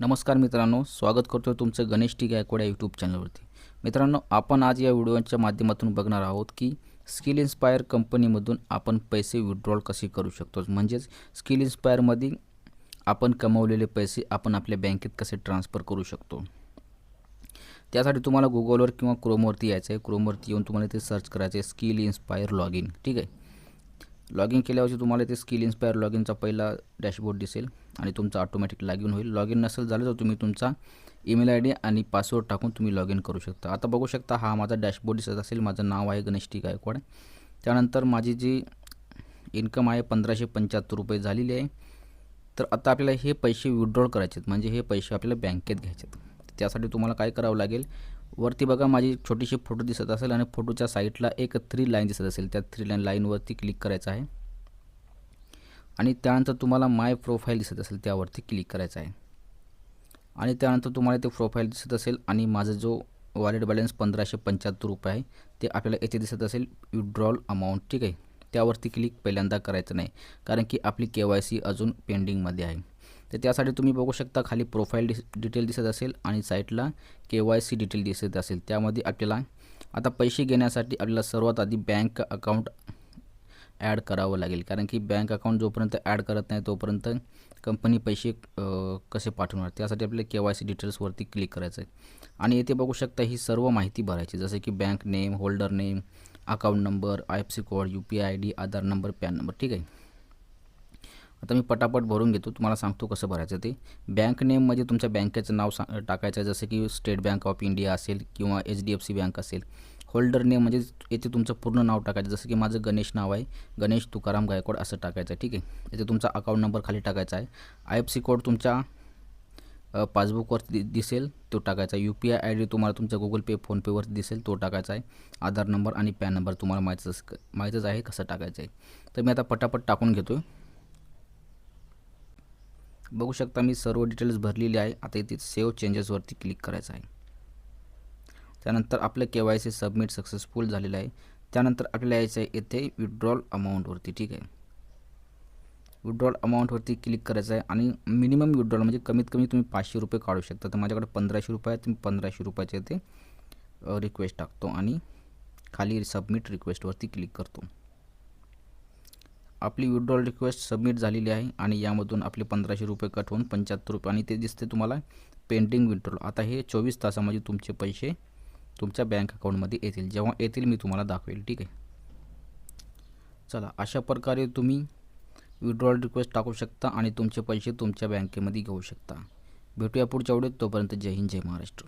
नमस्कार मित्रांनो स्वागत करतो तुमचं गणेश टी गायकवाड या यूट्यूब चॅनलवरती मित्रांनो आपण आज या व्हिडिओच्या माध्यमातून बघणार आहोत की स्किल इन्स्पायर कंपनीमधून आपण पैसे विड्रॉल कसे करू शकतो? म्हणजेच स्किल इन्स्पायरमध्ये आपण कमवलेले पैसे आपण आपल्या बँकेत कसे ट्रान्सफर करू शकतो? त्यासाठी तुम्हाला गुगलवर किंवा क्रोमवरती यायचं आहे क्रोमवरती येऊन तुम्हाला ते सर्च करायचं आहे स्किल इन्स्पायर लॉग इन ठीक आहे? लॉग इन केल्यावरती तुम्हाला ते स्किल इन्स्पायर लॉग इनचा पहिला डॅशबोर्ड दिसेल. आणि तुमचं ऑटोमॅटिक लॉग इन होईल. लॉग इन नसेल झालं तर तुम्ही तुमचा ईमेल आय डी आणि पासवर्ड टाकून तुम्ही लॉग इन करू शकता. आता बघू शकता हा माझा डॅशबोर्ड दिसत असेल. माझं नाव आहे गणेश टी गायकवाड. त्यानंतर माझी जी इन्कम आहे पंधराशे पंच्याहत्तर रुपये झालेली आहे. तर आता आपल्याला हे पैसे विड्रॉल करायचे आहेत म्हणजे हे पैसे आपल्याला बँकेत घ्यायचे आहेत त्यासाठी तुम्हाला काय करावं लागेल? वरती बघा माझी छोटीशी फोटो दिसत असेल आणि फोटोच्या साईडला एक थ्री लाईन दिसत असेल. त्या थ्री लाईन लाईनवरती क्लिक करायचं आहे. आणि त्यानंतर तुम्हाला माय प्रोफाईल दिसत असेल त्यावरती क्लिक करायचं आहे. आणि त्यानंतर तुम्हाला ते प्रोफाईल दिसत असेल आणि माझा जो वॉलेट बॅलन्स पंधराशे पंच्याहत्तर रुपये आहे ते आपल्याला येथे दिसत असेल विड्रॉल अमाऊंट ठीक आहे? त्यावरती क्लिक पहिल्यांदा करायचं नाही कारण की आपली के वाय सी अजून पेंडिंगमध्ये आहे. तर त्यासाठी तुम्ही बघू शकता खाली प्रोफाईल डिस डिटेल दिसत असेल आणि साईटला के वाय सी डिटेल दिसत असेल. त्यामध्ये आपल्याला आता पैसे घेण्यासाठी आपल्याला सर्वात आधी बँक अकाउंट ॲड करावं लागेल. कारण की बँक अकाउंट जोपर्यंत ॲड करत नाही तोपर्यंत कंपनी पैसे कसे पाठवणार? त्यासाठी आपल्याला के वाय सी डिटेल्सवरती क्लिक करायचं आहे आणि येथे बघू शकता ही सर्व माहिती भरायची. जसं की bank name holder name account number I F C code U P I D Aadhaar number PAN number ठीक आहे? आता मी पटापट भरून घेतो. तुम्हाला सांगतो कसं भरायचं ते. बँक नेममध्ये तुमच्या बँकेचं नाव सा टाकायचं आहे. जसं की स्टेट बँक ऑफ इंडिया असेल किंवा H D F C bank असेल. होल्डर नेम म्हणजे येथे तुमचं पूर्ण नाव टाकायचं जसं की माझं गणेश नाव आहे. गणेश तुकाराम गायकवाड असं टाकायचं आहे ठीक आहे? येथे तुमचा अकाउंट नंबर खाली टाकायचा आहे. आय एफ सी कोड तुमच्या पासबुकवर दि दिसेल तो टाकायचा U P I I D तुम्हाला तुमच्या गुगल पे फोनपेवर दिसेल तो टाकायचा आहे. आधार नंबर आणि पॅन नंबर तुम्हाला माहीतच माहीतच आहे कसं टाकायचं आहे. तर मी आता पटापट टाकून घेतो बघू शकता मी सर्व डिटेल्स भरलेली आहे. आता इथे सेव्ह चेंजेसवरती क्लिक करायचं आहे. त्यानंतर आपलं K Y C submit successful झालेलं आहे. त्यानंतर आपल्याला यायचं आहे येथे विड्रॉल अमाऊंटवरती ठीक आहे? विड्रॉल अमाऊंटवरती क्लिक करायचं आहे आणि मिनिमम विड्रॉल म्हणजे कमीत कमी तुम्ही पाचशे रुपये काढू शकता. तर माझ्याकडे पंधराशे रुपये आहे तुम्ही पंधराशे रुपयाचे ते रिक्वेस्ट टाकतो आणि खाली सबमिट रिक्वेस्टवरती क्लिक करतो. आपली विड्रॉल रिक्वेस्ट सबमिट झालेली आहे आणि यामधून आपले पंधराशे रुपये कट होऊन पंच्याहत्तर रुपये आणि ते दिसते तुम्हाला पेंडिंग विड्रॉल आता हे चोवीस तासामध्ये तुमचे पैसे तुमच्या बँक अकाउंटमध्ये येतील. जेव्हा येतील मी तुम्हाला दाखवेल. ठीक आहे? चला अशा प्रकारे तुम्ही विड्रॉल रिक्वेस्ट टाकू शकता आणि तुमचे पैसे तुमच्या बँकेमध्ये घेऊ शकता. भेटूया पुढच्या वेळेत तोपर्यंत जय हिंद जय महाराष्ट्र.